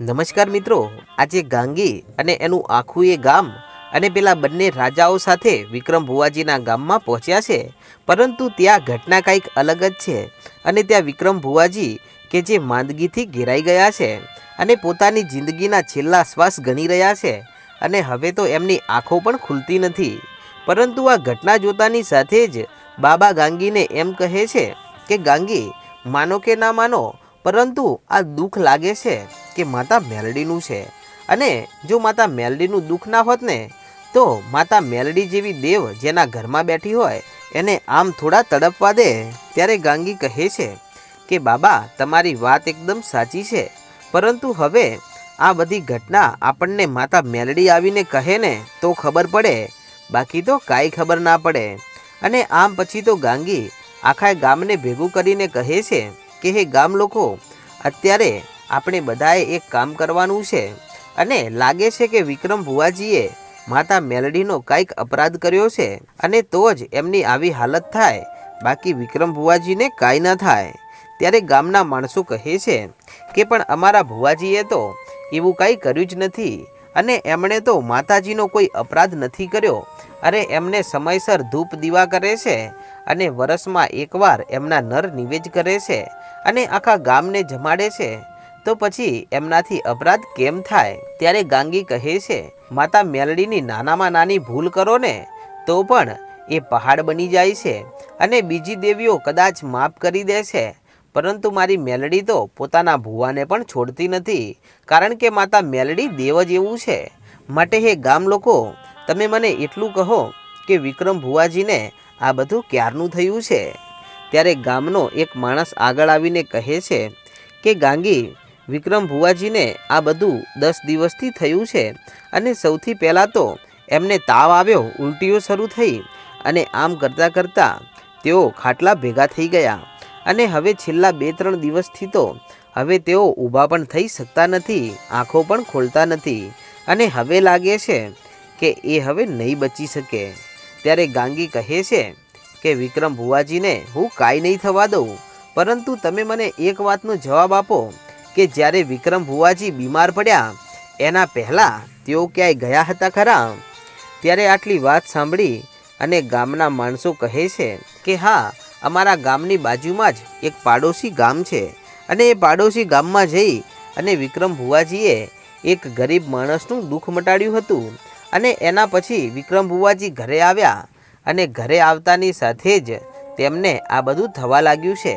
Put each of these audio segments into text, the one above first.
નમસ્કાર મિત્રો, આજે ગાંગી અને એનું આખું એ ગામ અને પેલા બંને રાજાઓ સાથે વિક્રમ ભુવાજીના ગામમાં પહોંચ્યા છે. પરંતુ ત્યાં ઘટના કંઈક અલગ જ છે અને ત્યાં વિક્રમ ભુવાજી કે જે માંદગીથી ઘેરાઈ ગયા છે અને પોતાની જિંદગીના છેલ્લા શ્વાસ ગણી રહ્યા છે અને હવે તો એમની આંખો પણ ખુલતી નથી. પરંતુ આ ઘટના જોતાની સાથે જ બાબા ગાંગીને એમ કહે છે કે, ગાંગી, માનો કે ના માનો, પરંતુ આ દુઃખ લાગે છે. કે માતા મેલડીનું છે. અને જો માતા મેલડીનું દુઃખ ના હોત ને, તો માતા મેલડી જેવી દેવ જેના ઘરમાં બેઠી હોય, એને આમ થોડા તડપવા દે. ત્યારે ગાંગી કહે છે કે, બાબા, તમારી વાત એકદમ સાચી છે. પરંતુ હવે આ બધી ઘટના આપણને માતા મેલડી આવીને કહે ને, તો ખબર પડે. બાકી તો કાંઈ ખબર ના પડે. અને આમ પછી તો ગાંગી આખા ગામને ભેગું કરીને કહે છે કે, હે ગામ લોકો, અત્યારે આપણે બધાએ એક કામ કરવાનું છે. અને લાગે છે કે વિક્રમ ભુવાજીએ માતા મેલડીનો કાંઈક અપરાધ કર્યો છે અને તો જ એમની આવી હાલત થાય. બાકી વિક્રમ ભુવાજીને કાંઈ ન થાય. ત્યારે ગામના માણસો કહે છે કે પણ અમારા ભુવાજીએ તો એવું કાંઈ કર્યું જ નથી. અને એમણે તો માતાજીનો કોઈ અપરાધ નથી કર્યો. અરે એમને સમયસર ધૂપ દીવા કરે છે અને વરસમાં એકવાર એમના નર નિવેજ કરે છે. અને આખા ગામને જમાડે છે. તો પછી એમનાથી અપરાધ કેમ થાય? ત્યારે ગાંગી કહે છે, માતા મેલડીની નાનામાં નાની ભૂલ કરો ને, તો પણ એ પહાડ બની જાય છે અને બીજી દેવીઓ કદાચ માફ કરી દે છે. પરંતુ મારી મેલડી તો પોતાના ભુવાને પણ છોડતી નથી, કારણ કે માતા મેલડી દેવ જ એવું છે. માટે હે ગામ લોકો, તમે મને એટલું કહો કે વિક્રમ ભુવાજીને આ બધું ક્યારનું થયું છે? ત્યારે ગામનો એક માણસ આગળ આવીને કહે છે કે, ગાંગી વિક્રમ ભુવાજીને આ બધું દસ દિવસથી થયું છે અને સૌથી પહેલાં તો એમને તાવ આવ્યો, ઉલટીઓ શરૂ થઈ અને આમ કરતાં કરતાં તેઓ ખાટલા ભેગા થઈ ગયા. અને હવે છેલ્લા બે ત્રણ દિવસથી તો હવે તેઓ ઊભા પણ થઈ શકતા નથી, આંખો પણ ખોલતા નથી. અને હવે લાગે છે કે એ હવે નહીં બચી શકે. ત્યારે ગાંગી કહે છે કે, વિક્રમ ભુવાજીને હું કાંઈ નહીં થવા દઉં, પરંતુ તમે મને એક વાતનો જવાબ આપો. કે જ્યારે વિક્રમ ભુવાજી બીમાર પડ્યા, એના પહેલાં તેઓ ક્યાંય ગયા હતા ખરા? ત્યારે આટલી વાત સાંભળી અને ગામના માણસો કહે છે કે, હા, અમારા ગામની બાજુમાં જ એક પાડોશી ગામ છે. અને એ પાડોશી ગામમાં જઈ અને વિક્રમ ભુવાજીએ એક ગરીબ માણસનું દુઃખ મટાડ્યું હતું. અને એના પછી વિક્રમ ભુવાજી ઘરે આવ્યા અને ઘરે આવતાની સાથે જ તેમને આ બધું થવા લાગ્યું છે.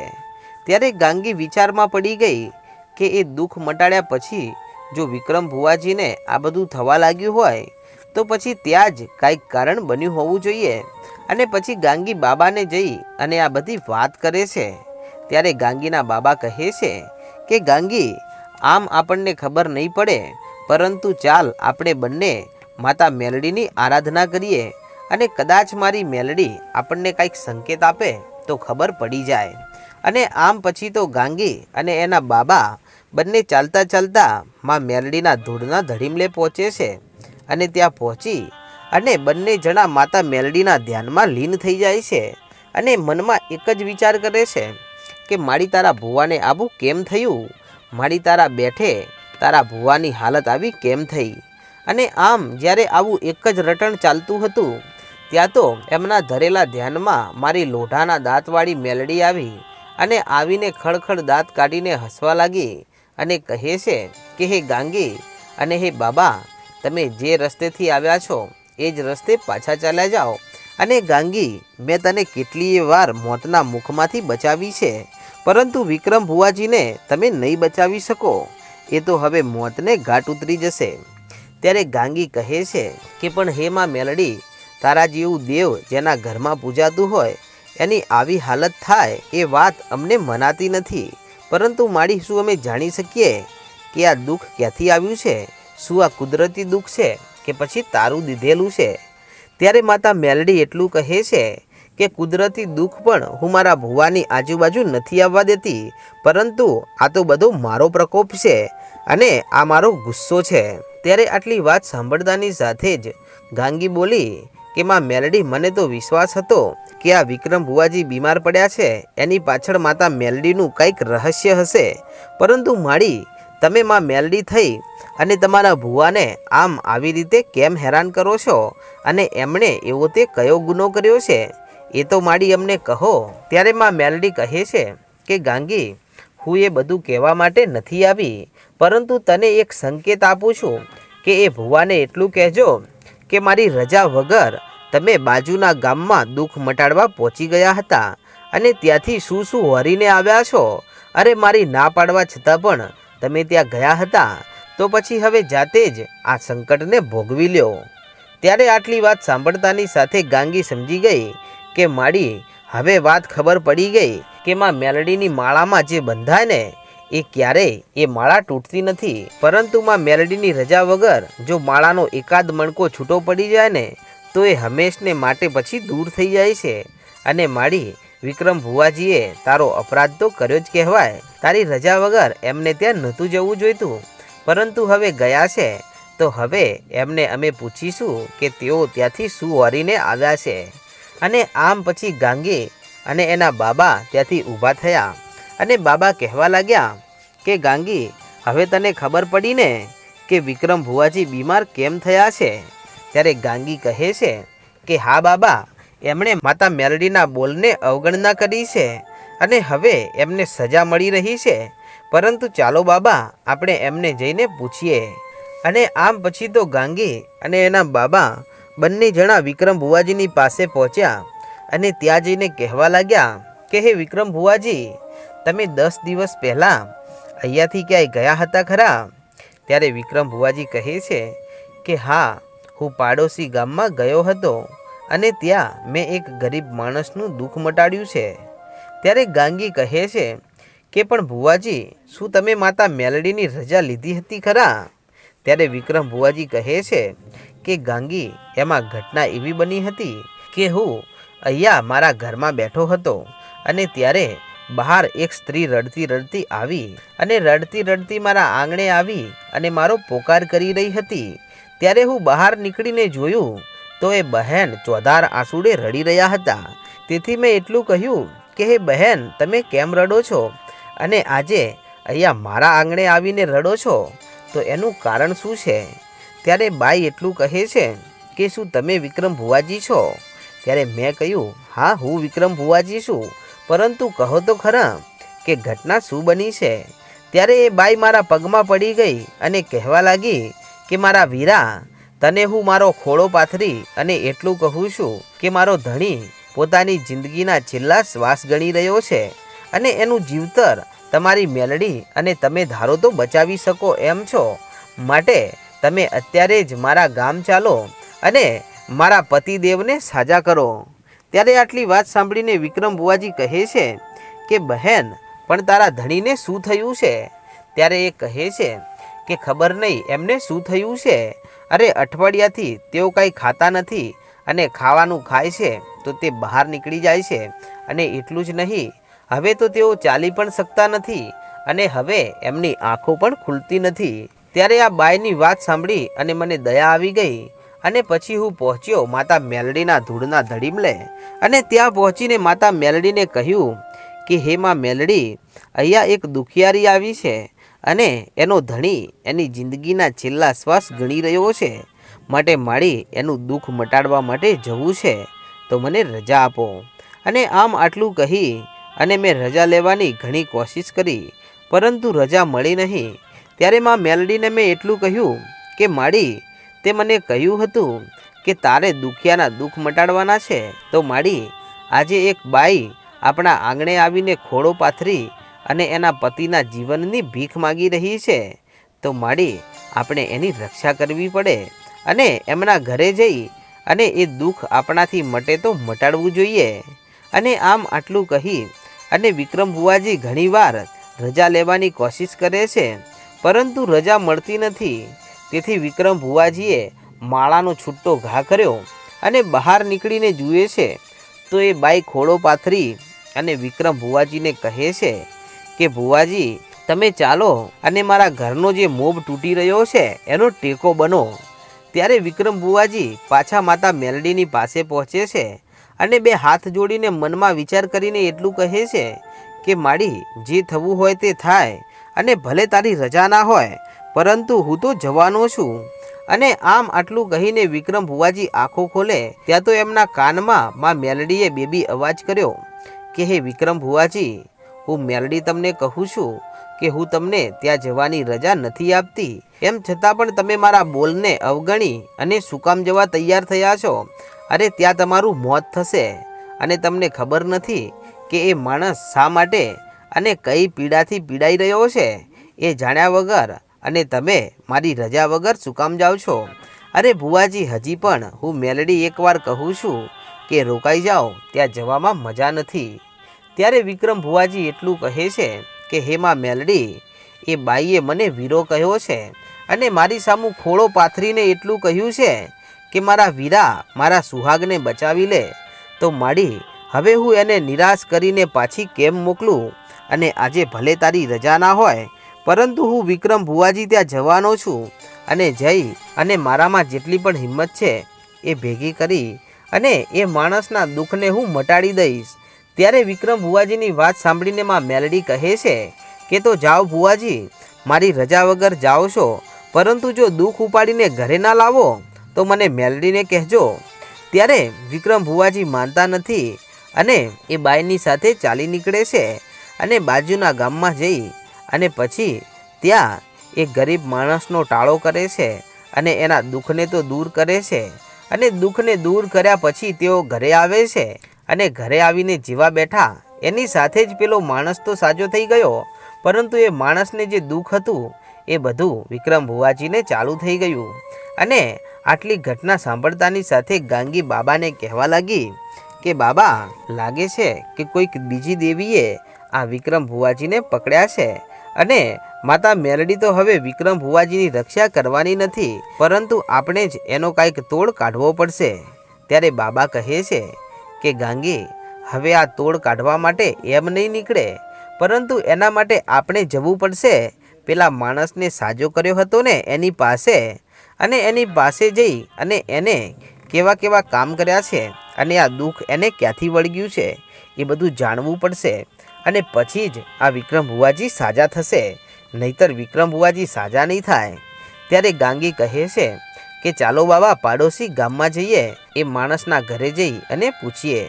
ત્યારે ગાંગી વિચારમાં પડી ગઈ કે એ દુઃખ મટાડ્યા પછી જો વિક્રમ ભુવાજીને આ બધું થવા લાગ્યું હોય, તો પછી ત્યાં જ કાંઈક કારણ બન્યું હોવું જોઈએ. અને પછી ગાંગી બાબાને જઈ અને આ બધી વાત કરે છે. ત્યારે ગાંગીના બાબા કહે છે કે, ગાંગી, આમ આપણને ખબર નહીં પડે, પરંતુ ચાલ આપણે બંને માતા મેલડીની આરાધના કરીએ અને કદાચ મારી મેલડી આપણને કાંઈક સંકેત આપે તો ખબર પડી જાય. અને આમ પછી તો ગાંગી અને એના બાબા બંને ચાલતા ચાલતા માં મેલડીના ધૂળના ધડીમલે પહોંચે છે અને ત્યાં પહોંચી અને બંને જણા માતા મેલડીના ધ્યાનમાં લીન થઈ જાય છે અને મનમાં એક જ વિચાર કરે છે કે મારી તારા ભુવાને આવું કેમ થયું? મારી તારા બેઠે તારા ભુવાની હાલત આવી કેમ થઈ? અને આમ જ્યારે આવું એક જ રટણ ચાલતું હતું, ત્યાં તો એમના ધરેલા ધ્યાનમાં મારી લોઢાના દાંતવાળી મેલડી આવી અને આવીને ખડખડ દાંત કાઢીને હસવા લાગી અને કહે છે કે, હે ગાંગી અને હે બાબા, તમે જે રસ્તેથી આવ્યા છો, એ જ રસ્તે પાછા ચાલ્યા જાઓ. અને ગાંગી, મેં તને કેટલીય વાર મોતના મુખમાંથી બચાવી છે, પરંતુ વિક્રમ ભુવાજીને તમે નહીં બચાવી શકો. એ તો હવે મોતને ઘાટ ઉતરી જશે. ત્યારે ગાંગી કહે છે કે, પણ હે માં મેલડી, તારા જેવું દેવ જેના ઘરમાં પૂજાતું હોય, એની આવી હાલત થાય એ વાત અમને મનાતી નથી. પરંતુ માડી શું અમે જાણી શકીએ કે આ દુઃખ ક્યાંથી આવ્યું છે? શું આ કુદરતી દુઃખ છે કે પછી તારું દીધેલું છે? ત્યારે માતા મેલડી એટલું કહે છે કે કુદરતી દુઃખ પણ હું મારા ભુવાની આજુબાજુ નથી આવવા દેતી, પરંતુ આ તો બધો મારો પ્રકોપ છે અને આ મારો ગુસ્સો છે. ત્યારે આટલી વાત સાંભળતાની સાથે જ ગાંગી બોલી કે માં મેલડી મને તો વિશ્વાસ હતો કે આ વિક્રમ ભુવાજી બીમાર પડ્યા છે. એની પાછળ માતા મેલડીનું કંઈક રહસ્ય હશે. પરંતુ માળી, તમે માં મેલડી થઈ અને તમારા ભુવાને આમ આવી રીતે કેમ હેરાન કરો છો? અને એમણે એવો તે કયો ગુનો કર્યો છે? એ તો માડી અમને કહો. ત્યારે માં મેલડી કહે છે કે, ગાંગી, હું એ બધું કહેવા માટે નથી આવી. પરંતુ તને એક સંકેત આપું છું કે એ ભુવાને એટલું કહેજો કે મારી રજા વગર તમે બાજુના ગામમાં દુઃખ મટાડવા પહોંચી ગયા હતા અને ત્યાંથી શું શું વરીને આવ્યા છો? અરે, મારી ના પાડવા છતાં પણ તમે ત્યાં ગયા હતા. તો પછી હવે જાતે જ આ સંકટને ભોગવી લ્યો. ત્યારે આટલી વાત સાંભળતાની સાથે ગાંગી સમજી ગઈ કે માડી, હવે વાત ખબર પડી ગઈ કે માં મેલડીની માળામાં જે બંધાય ને એ ક્યારેય એ માળા તૂટતી નથી. પરંતુ માં મેલડીની રજા વગર જો માળાનો એકાદ મણકો છૂટો પડી જાય ને, તો એ હંમેશને માટે પછી દૂર થઈ જાય છે. અને માળી, વિક્રમ ભુવાજીએ તારો અપરાધ તો કર્યો જ કહેવાય. તારી રજા વગર એમને ત્યાં નહોતું જવું જોઈતું. પરંતુ હવે ગયા છે. તો હવે એમને અમે પૂછીશું કે તેઓ ત્યાંથી શું વરીને આવ્યા છે. અને આમ પછી ગાંગી અને એના બાબા ત્યાંથી ઊભા થયા. અને બાબા કહેવા લાગ્યા કે, ગાંગી, હવે તને ખબર પડી ને કે વિક્રમ ભુવાજી બીમાર કેમ થયા છે? ત્યારે ગાંગી કહે છે કે, હા બાબા, એમણે માતા મેલડીના બોલને અવગણના કરી છે અને હવે એમને સજા મળી રહી છે. પરંતુ ચાલો બાબા, આપણે એમને જઈને પૂછીએ. અને આમ પછી તો ગાંગી અને એના બાબા બંને જણા વિક્રમ ભુવાજીની પાસે પહોંચ્યા અને ત્યાં જઈને કહેવા લાગ્યા કે, હે વિક્રમ ભુવાજી તમે દસ દિવસ પહેલાં અહીંયાથી ક્યાંય ગયા હતા ખરા? ત્યારે વિક્રમ ભુવાજી કહે છે કે, હા, હું પાડોશી ગામમાં ગયો હતો અને ત્યાં મેં એક ગરીબ માણસનું દુઃખ મટાડ્યું છે. ત્યારે ગાંગી કહે છે કે, પણ ભુવાજી, શું તમે માતા મેલડીની રજા લીધી હતી ખરા? ત્યારે વિક્રમ ભુવાજી કહે છે કે, ગાંગી, એમાં ઘટના એવી બની હતી કે હું અહીંયા મારા ઘરમાં બેઠો હતો અને ત્યારે બહાર એક સ્ત્રી રડતી રડતી આવી અને રડતી રડતી મારા આંગણે આવી અને મારો પોકાર કરી રહી હતી. ત્યારે હું બહાર નીકળીને જોયું તો એ બહેન ચોધાર આંસુડે રડી રહ્યા હતા. તેથી મેં એટલું કહ્યું કે, હે બહેન, તમે કેમ રડો છો? અને આજે અહીંયા મારા આંગણે આવીને રડો છો? તો એનું કારણ શું છે? ત્યારે બાઈ એટલું કહે છે કે, શું તમે વિક્રમ ભુવાજી છો? ત્યારે મેં કહ્યું, હા, હું વિક્રમ ભુવાજી છું. પરંતુ કહો તો ખરા કે ઘટના શું બની છે? ત્યારે એ બાઈ મારા પગમાં પડી ગઈ અને કહેવા લાગી કે મારા વીરા, તને હું મારો ખોળો પાથરી અને એટલું કહું છું કે મારો ધણી પોતાની જિંદગીના છેલ્લા શ્વાસ ગણી રહ્યો છે અને એનું જીવતર તમારી મેલડી અને તમે ધારો તો બચાવી શકો એમ છો. માટે તમે અત્યારે જ મારા ગામ ચાલો અને મારા પતિદેવને સાજા કરો. ત્યારે આટલી વાત સાંભળીને વિક્રમ બુવાજી કહે છે કે, બહેન, પણ તારા ધણીને શું થયું છે? ત્યારે એ કહે છે કે, ખબર નહીં, એમને શું થયું છે? અરે, અઠવાડિયાથી તેઓ કાંઈ ખાતા નથી અને ખાવાનું ખાય છે તો તે બહાર નીકળી જાય છે અને એટલું જ નહીં, હવે તો તેઓ ચાલી પણ શકતા નથી અને હવે એમની આંખો પણ ખુલતી નથી. ત્યારે આ બાયની વાત સાંભળી અને મને દયા આવી ગઈ અને પછી હું પહોંચ્યો માતા મેલડીના ધૂળના ધડીમલે. અને ત્યાં પહોંચીને માતા મેલડીને કહ્યું કે, હે માં મેલડી, અહીંયા એક દુખિયારી આવી છે અને એનો ધણી એની જિંદગીના છેલ્લા શ્વાસ ગણી રહ્યો છે. માટે મારી એનું દુઃખ મટાડવા માટે જવું છે. તો મને રજા આપો. અને આમ આટલું કહી અને મેં રજા લેવાની ઘણી કોશિશ કરી, પરંતુ રજા મળી નહીં. ત્યારે માં મેલડીને મેં એટલું કહ્યું કે માડી તે મને કહ્યું હતું કે તારે દુખિયાના દુઃખ મટાડવાના છે, તો માડી, આજે એક બાઈ આપણા આંગણે આવીને ખોળો પાથરી અને એના પતિના જીવનની ભીખ માગી રહી છે. તો માડી, આપણે એની રક્ષા કરવી પડે અને એમના ઘરે જઈ અને એ દુઃખ આપણાથી મટે તો મટાડવું જોઈએ. અને આમ આટલું કહી અને વિક્રમ બુવાજી ઘણીવાર રજા લેવાની કોશિશ કરે છે, પરંતુ રજા મળતી નથી. તેથી વિક્રમ ભુવાજીએ માળાનો છૂટો ઘા કર્યો અને બહાર નીકળીને જુએ છે, તો એ બાઈ ખોળો પાથરી અને વિક્રમ ભુવાજીને કહે છે કે, ભુવાજી, તમે ચાલો અને મારા ઘરનો જે મોભ તૂટી રહ્યો છે, એનો ટેકો બનો. ત્યારે વિક્રમ ભુવાજી પાછા માતા મેલડીની પાસે પહોંચે છે અને બે હાથ જોડીને મનમાં વિચાર કરીને એટલું કહે છે કે, માડી, જે થવું હોય તે થાય અને ભલે તારી રજા ના હોય પરંતુ હું તો જવાનો છું. અને આમ આટલું કહીને વિક્રમ ભુવાજી આંખો ખોલે, ત્યાં તો એમના કાનમાં માં મેલડીએ બેબી અવાજ કર્યો કે, હે વિક્રમ ભુવાજી, હું મેલડી તમને કહું છું કે, હું તમને ત્યાં જવાની રજા નથી આપતી. એમ છતાં પણ તમે મારા બોલને અવગણી અને સુકામ જવા તૈયાર થયા છો. અરે, ત્યાં તમારું મોત થશે. અને તમને ખબર નથી કે એ માણસ શા માટે અને કઈ પીડાથી પીડાઈ રહ્યો છે. એ જાણ્યા વગર અને તમે મારી રજા વગર શું કામ જાઓ છો? અરે ભુવાજી, હજી પણ હું મેલડી એકવાર કહું છું કે રોકાઈ જાઓ, ત્યાં જવામાં મજા નથી. ત્યારે વિક્રમ ભુવાજી એટલું કહે છે કે હેમાં મેલડી, એ બાઈએ મને વીરો કહ્યો છે અને મારી સામું ખોળો પાથરીને એટલું કહ્યું છે કે, મારા વીરા મારા સુહાગને બચાવી લે. તો માડી, હવે હું એને નિરાશ કરીને પાછી કેમ મોકલું? અને આજે ભલે તારી રજા ના હોય પરંતુ હું વિક્રમ ભુવાજી ત્યાં જવાનો છું અને જઈ અને મારામાં જેટલી પણ હિંમત છે એ ભેગી કરી અને એ માણસના દુઃખને હું મટાડી દઈશ. ત્યારે વિક્રમ ભુવાજીની વાત સાંભળીને માં મેલડી કહે છે કે, તો જાઓ ભુવાજી, મારી રજા વગર જાઓ છો, પરંતુ જો દુઃખ ઉપાડીને ઘરે ના લાવો, તો મને મેલડીને કહેજો. ત્યારે વિક્રમ ભુવાજી માનતા નથી અને એ બાઈની સાથે ચાલી નીકળે છે અને બાજુના ગામમાં જઈ અને પછી ત્યાં એ ગરીબ માણસનો ટાળો કરે છે અને એના દુઃખને તો દૂર કરે છે. અને દુઃખને દૂર કર્યા પછી તેઓ ઘરે આવે છે અને ઘરે આવીને જીવા બેઠા. એની સાથે જ પેલો માણસ તો સાજો થઈ ગયો, પરંતુ એ માણસને જે દુઃખ હતું એ બધું વિક્રમ ભુવાજીને ચાલુ થઈ ગયું. અને આટલી ઘટના સાંભળતાની સાથે ગાંગી બાબાને કહેવા લાગી કે, બાબા, લાગે છે કે કોઈક બીજી દેવીએ આ વિક્રમ ભુવાજીને પકડ્યા છે? અને માતા મેલડી તો હવે વિક્રમ ભુવાજીની રક્ષા કરવાની નથી, પરંતુ આપણે જ એનો કાંઈક તોડ કાઢવો પડશે. ત્યારે બાબા કહે છે કે, ગાંગી, હવે આ તોડ કાઢવા માટે એમ નહીં નીકળે, પરંતુ એના માટે આપણે જવું પડશે. પેલા માણસને સાજો કર્યો હતો ને એની પાસે, અને એની પાસે જઈ અને એને કેવા કેવા કામ કર્યા છે, અને આ દુઃખ એને ક્યાંથી વળગ્યું છે, એ બધું જાણવું પડશે. અને પછી જ આ વિક્રમ ભુવાજી સાજા થશે. નહીતર વિક્રમ ભુવાજી સાજા નહીં થાય. ત્યારે ગાંગી કહે છે કે, ચાલો બાબા પાડોશી ગામમાં જઈએ, એ માણસના ઘરે જઈ અને પૂછીએ.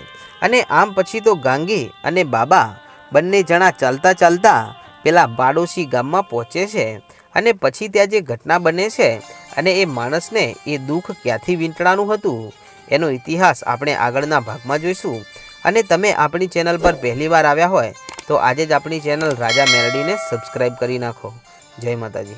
અને આમ પછી તો ગાંગી અને બાબા બંને જણા ચાલતા ચાલતા પેલા પાડોશી ગામમાં પહોંચે છે અને પછી ત્યાં જે ઘટના બને છે અને એ માણસને એ દુઃખ ક્યાંથી વીંટળાનું હતું, એનો ઇતિહાસ આપણે આગળના ભાગમાં જોઈશું. અને તમે આપણી ચેનલ પર પહેલીવાર આવ્યા હોય તો આજે જ આપણી ચેનલ રાજા મેરડીને સબસ્ક્રાઈબ કરી નાખો. જય માતાજી.